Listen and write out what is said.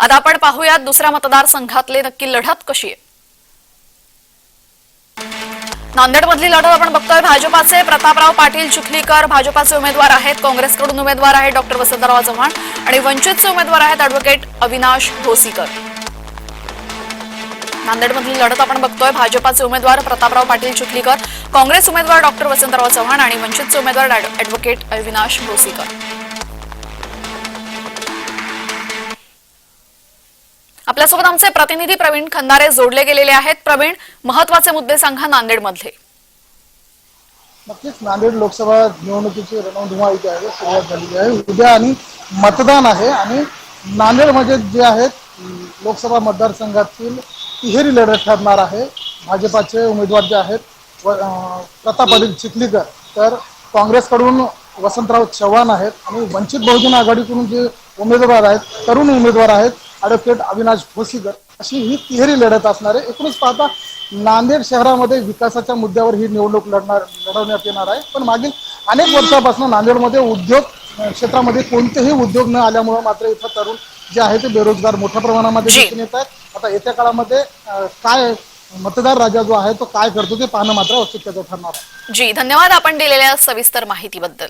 आता आपण पाहूयात दुसऱ्या मतदारसंघातले नक्की लढत कशी आहे. नांदेडमधली लढत आपण बघतोय. भाजपाचे प्रतापराव पाटील चिखलीकर भाजपाचे उमेदवार आहेत. काँग्रेसकडून उमेदवार आहेत डॉक्टर वसंतराव चव्हाण आणि वंचितचे उमेदवार आहेत अॅडव्होकेट अविनाश भोसीकर नांदेडमधली लढत आपण बघतोय. भाजपाचे उमेदवार प्रतापराव पाटील चिखलीकर काँग्रेस उमेदवार डॉक्टर वसंतराव चव्हाण आणि वंचितचे उमेदवार अॅडव्होकेट अविनाश भोसीकर आपल्यासोबत आमचे प्रतिनिधी प्रवीण खंदारे जोडले गेलेले आहेत. प्रवीण महत्त्वाचे मुद्दे सांगा नांदेडमधले. नक्कीच नांदेड लोकसभा निवडणुकीची रणधुमा इथे आहे सुरुवात झालेली आहे. उद्या आणि मतदान आहे आणि नांदेडमध्ये म्हणजे जे आहेत लोकसभा मतदारसंघातील तिहेरी लढत ठरणार आहे. भाजपाचे उमेदवार जे आहेत प्रताप पाटील चिखलीकर तर काँग्रेसकडून वसंतराव चव्हाण आहेत आणि वंचित बहुजन आघाडीकडून जे उमेदवार आहेत तरुण उमेदवार आहेत ॲडव्होकेट अविनाश भोसीकर अशी ही तिहेरी लढत असणार. आहे एकूणच पाहता नांदेड शहरामध्ये विकासाच्या मुद्द्यावर ही निवडणूक लढणार लढवण्यात येणार आहे. पण मागील अनेक वर्षापासून नांदेडमध्ये उद्योग क्षेत्रामध्ये कोणतेही उद्योग न आल्यामुळे मात्र इथं तरुण जे आहे ते बेरोजगार मोठ्या प्रमाणामध्ये. दिसून येत आहेत. आता येत्या काळामध्ये काय मतदार राजा जो आहे तो काय करतो ते पाहणं मात्र औत्सुक्याचं ठरणार आहे. जी धन्यवाद आपण दिलेल्या सविस्तर माहितीबद्दल.